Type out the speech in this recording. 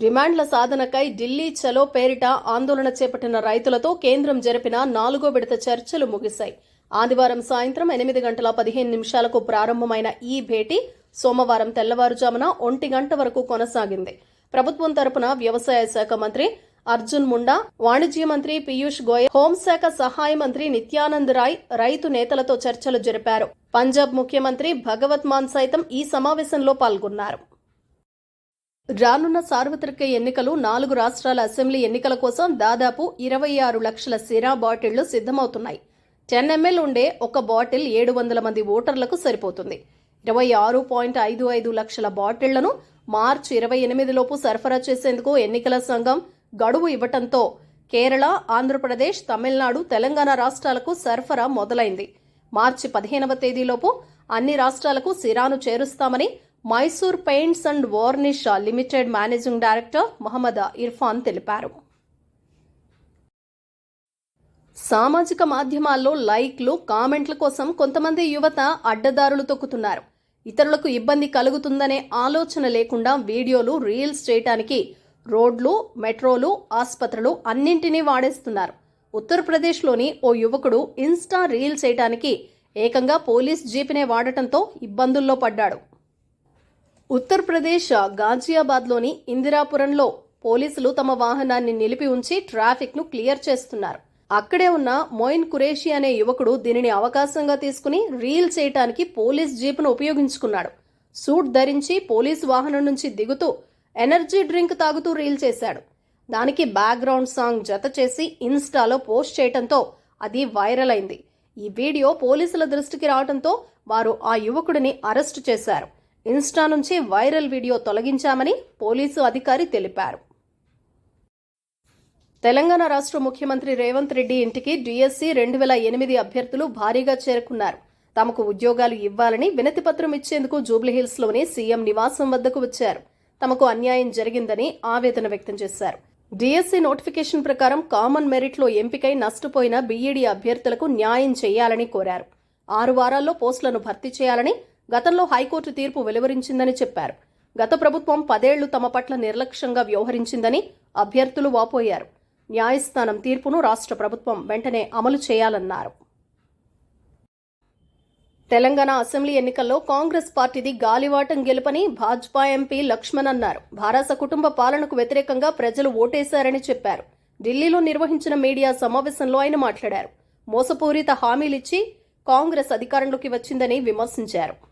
డిమాండ్ల సాధనకై ఢిల్లీ చలో పేరిట ఆందోళన చేపట్టిన రైతులతో కేంద్రం జరిపిన నాలుగో విడత చర్చలు ముగిశాయి. ఆదివారం సాయంత్రం ఎనిమిది గంటల పదిహేను నిమిషాలకు ప్రారంభమైన ఈ భేటీ సోమవారం తెల్లవారుజామున ఒంటి గంట వరకు కొనసాగింది. ప్రభుత్వం తరపున వ్యవసాయ శాఖ మంత్రి అర్జున్ ముండా వాణిజ్య మంత్రి పీయూష్ గోయల్ హోంశాఖ సహాయ మంత్రి నిత్యానంద్ రాయ్ రైతు నేతలతో చర్చలు జరిపారు. పంజాబ్ ముఖ్యమంత్రి భగవత్ మాన్ సైతం ఈ సమావేశంలో పాల్గొన్నారు. రానున్న సార్వత్రిక ఎన్నికలు నాలుగు రాష్ట్రాల అసెంబ్లీ ఎన్నికల కోసం దాదాపు ఇరవై ఆరు లక్షల సిరా బాటిళ్ళు సిద్ధమవుతున్నాయి. టెన్ ఎంఎల్ ఉండే ఒక బాటిల్ ఏడు వందల మంది ఓటర్లకు సరిపోతుంది. ఇరవై ఆరు పాయింట్ ఐదు ఐదు లక్షల బాటిళ్ళను మార్చి ఇరవై ఎనిమిదిలోపు సరఫరా చేసేందుకు ఎన్నికల సంఘం గడువు ఇవ్వటంతో కేరళ ఆంధ్రప్రదేశ్ తమిళనాడు తెలంగాణ రాష్ట్రాలకు సరఫరా మొదలైంది. మార్చి పదిహేనవ తేదీలోపు అన్ని రాష్ట్రాలకు సిరాను చేరుస్తామని Mysore paints and varnish limited managing director Mohammed Irfan తెలిపారు. సామాజిక మాధ్యమాల్లో లైక్లు కామెంట్ల కోసం కొంతమంది యువత అడ్డదారులు తొక్కుతున్నారు. ఇతరులకు ఇబ్బంది కలుగుతుందనే ఆలోచన లేకుండా వీడియోలు రీల్స్ చేయటానికి రోడ్లు మెట్రోలు ఆసుపత్రులు అన్నింటినీ వాడేస్తున్నారు. ఉత్తరప్రదేశ్లోని ఓ యువకుడు ఇన్స్టా రీల్ చేయటానికి ఏకంగా పోలీస్ జీపునే వాడటంతో ఇబ్బందుల్లో పడ్డాడు. ఉత్తరప్రదేశ్ గాజియాబాద్లోని ఇందిరాపురంలో పోలీసులు తమ వాహనాన్ని నిలిపి ఉంచి ట్రాఫిక్ను క్లియర్ చేస్తున్నారు. అక్కడే ఉన్న మోయిన్ కురేషి అనే యువకుడు దీనిని అవకాశంగా తీసుకుని రీల్ చేయటానికి పోలీస్ జీపును ఉపయోగించుకున్నాడు. సూట్ ధరించి పోలీస్ వాహనం నుంచి దిగుతూ ఎనర్జీ డ్రింక్ తాగుతూ రీల్ చేశాడు. దానికి బ్యాక్గ్రౌండ్ సాంగ్ జత చేసి ఇన్స్టాలో పోస్ట్ చేయటంతో అది వైరల్ అయింది. ఈ వీడియో పోలీసుల దృష్టికి రావడంతో వారు ఆ యువకుడిని అరెస్టు చేశారు. ఇన్స్టా నుంచి వైరల్ వీడియో తొలగించామని పోలీసు అధికారి తెలిపారు. తెలంగాణ రాష్ట్ర ముఖ్యమంత్రి రేవంత్ రెడ్డి ఇంటికి డిఎస్సి రెండు వేల ఎనిమిది అభ్యర్థులు భారీగా చేరుకున్నారు. తమకు ఉద్యోగాలు ఇవ్వాలని వినతిపత్రం ఇచ్చేందుకు జూబ్లీహిల్స్లోని సీఎం నివాసం వద్దకు వచ్చారు. తమకు అన్యాయం జరిగిందని ఆవేదన వ్యక్తం చేశారు. డిఎస్సీ నోటిఫికేషన్ ప్రకారం కామన్ మెరిట్లో ఎంపికై నష్టపోయిన బీఈడీ అభ్యర్థులకు న్యాయం చేయాలని కోరారు. ఆరు వారాల్లో పోస్టులను భర్తీ చేయాలని గతంలో హైకోర్టు తీర్పు వెలువరించిందని చెప్పారు. గత ప్రభుత్వం పదేళ్ళు తమ పట్ల నిర్లక్ష్యంగా వ్యవహరించిందని అభ్యర్థులు వాపోయారు. న్యాయస్థానం తీర్పును రాష్ట్ర ప్రభుత్వం వెంటనే అమలు చేయాలన్నారు. తెలంగాణ అసెంబ్లీ ఎన్నికల్లో కాంగ్రెస్ పార్టీది గాలివాటం గెలుపని భాజపా ఎంపీ లక్ష్మణ్ అన్నారు. భారస కుటుంబ పాలనకు వ్యతిరేకంగా ప్రజలు ఓటేశారని చెప్పారు. ఢిల్లీలో నిర్వహించిన మీడియా సమావేశంలో ఆయన మాట్లాడారు. మోసపూరిత హామీలిచ్చి కాంగ్రెస్ అధికారంలోకి వచ్చిందని విమర్శించారు.